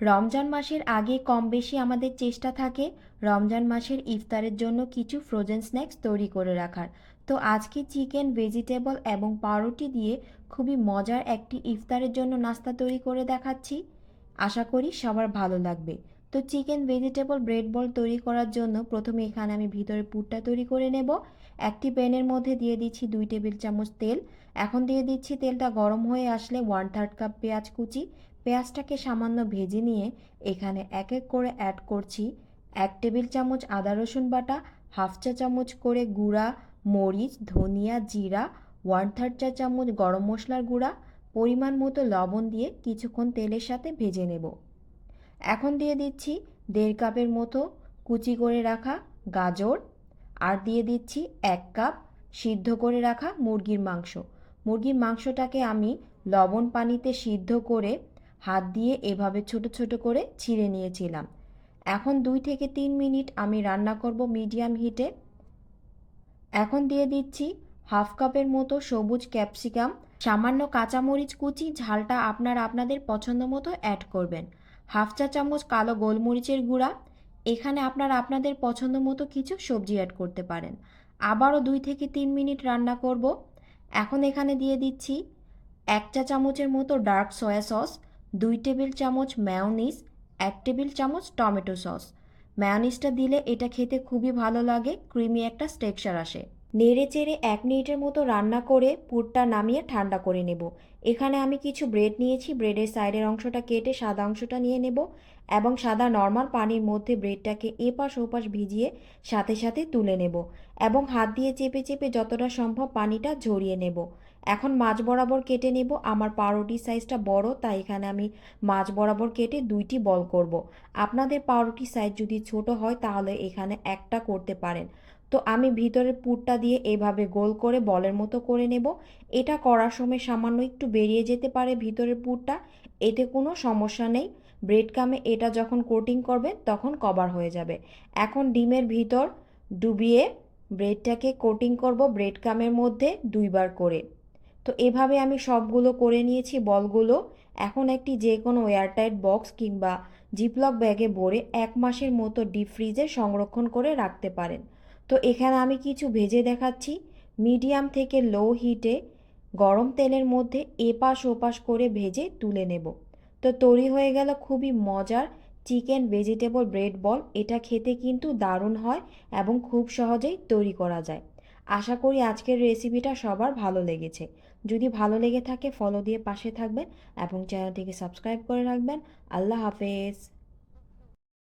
রমজান মাসের আগে কম বেশি আমাদের চেষ্টা থাকে রমজান মাসের ইফতারের জন্য কিছু ফ্রোজেন স্ন্যাক্স তৈরি করে রাখার। তো আজকে চিকেন ভেজিটেবল এবং পাউরুটি দিয়ে খুবই মজার একটি ইফতারের জন্য নাস্তা তৈরি করে দেখাচ্ছি। আশা করি সবার ভালো লাগবে। তো চিকেন ভেজিটেবল ব্রেড বল তৈরি করার জন্য প্রথমে এখানে আমি ভিতরে পুরটা তৈরি করে নেব। একটি প্যানের মধ্যে দিয়ে দিচ্ছি দুই টেবিল চামচ তেল। এখন দিয়ে দিচ্ছি তেলটা গরম হয়ে আসলে ওয়ান থার্ড কাপ পেঁয়াজ কুচি। পেঁয়াজটাকে সামান্য ভেজে নিয়ে এখানে এক এক করে অ্যাড করছি এক টেবিল চামচ আদা রসুন বাটা, হাফ চা চামচ করে গুঁড়া, মরিচ, ধনিয়া জিরা, ওয়ান থার্ড চা চামচ গরম মশলার গুঁড়া, পরিমাণ মতো লবণ দিয়ে কিছুক্ষণ তেলের সাথে ভেজে নেব। এখন দিয়ে দিচ্ছি দেড় কাপের মতো কুচি করে রাখা গাজর আর দিয়ে দিচ্ছি এক কাপ সিদ্ধ করে রাখা মুরগির মাংস। মুরগির মাংসটাকে আমি লবণ পানিতে সিদ্ধ করে হাত দিয়ে এভাবে ছোট ছোট করে ছিঁড়ে নিয়েছিলাম। এখন দুই থেকে তিন মিনিট আমি রান্না করব মিডিয়াম হিটে। এখন দিয়ে দিচ্ছি হাফ কাপের মতো সবুজ ক্যাপসিকাম। সামান্য কাঁচামরিচ কুচি ঝালটা আপনারা আপনাদের পছন্দ মতো অ্যাড করবেন। হাফ চা চামচ কালো গোলমরিচের গুঁড়া। এখানে আপনারা আপনাদের পছন্দ মতো কিছু সবজি অ্যাড করতে পারেন। আবারও দুই থেকে তিন মিনিট রান্না করব। এখন এখানে দিয়ে দিচ্ছি এক চা চামচের মতো ডার্ক সয়া সস দুই টেবিল চামচ ম্যাওনিজ এক টেবিল চামচ টমেটো সস ম্যাওনিজটা দিলে এটা খেতে খুবই ভালো লাগে ক্রিমি একটা টেক্সচার আসে। নেড়ে চেড়ে এক মিনিটের মতো রান্না করে পুরটা নামিয়ে ঠান্ডা করে নেব। এখানে আমি কিছু ব্রেড নিয়েছি, ব্রেডের সাইডের অংশটা কেটে সাদা অংশটা নিয়ে নেব এবং সাদা নর্মাল পানির মধ্যে ব্রেডটাকে এপাশ ওপাশ ভিজিয়ে সাথে সাথে তুলে নেব এবং হাত দিয়ে চেপে চেপে যতটা সম্ভব পানিটা ঝরিয়ে নেব। এখন মাছ বরাবর কেটে নেব। আমার পাউরুটির সাইজটা বড়, তাই এখানে আমি মাছ বরাবর কেটে দুইটি বল করব। আপনাদের পাউরুটির সাইজ যদি ছোট হয়, তাহলে এখানে একটা করতে পারেন। তো আমি ভিতরের পুরটা দিয়ে এভাবে গোল করে বলের মতো করে নেব। এটা করার সময় সামান্য একটু বেরিয়ে যেতে পারে ভিতরের পুরটা। এতে কোনো সমস্যা নেই। ব্রেড কামে এটা যখন কোটিং করবেন তখন কভার হয়ে যাবে। এখন ডিমের ভিতর ডুবিয়ে ব্রেডটাকে কোটিং করব ব্রেড কামের মধ্যে দুইবার করে। তো এভাবে আমি সবগুলো করে নিয়েছি বলগুলো। এখন একটি যে কোনো এয়ারটাইট বক্স কিংবা জিপলক ব্যাগে ভরে এক মাসের মতো ডিপ ফ্রিজে সংরক্ষণ করে রাখতে পারেন। তো এখানে আমি কিছু ভেজে দেখাচ্ছি। মিডিয়াম থেকে লো হিটে গরম তেলের মধ্যে এপাশ ওপাশ করে ভেজে তুলে নেব। তো তৈরি হয়ে গেল খুবই মজার চিকেন ভেজিটেবল ব্রেড বল। এটা খেতে কিন্তু দারুণ হয় এবং খুব সহজেই তৈরি করা যায়। আশা করি আজকের রেসিপিটা সবার ভালো লেগেছে। যদি ভালো লেগে থাকে ফলো দিয়ে পাশে থাকবেন এবং চ্যানেলটিকে সাবস্ক্রাইব করে রাখবেন। আল্লাহ হাফেজ।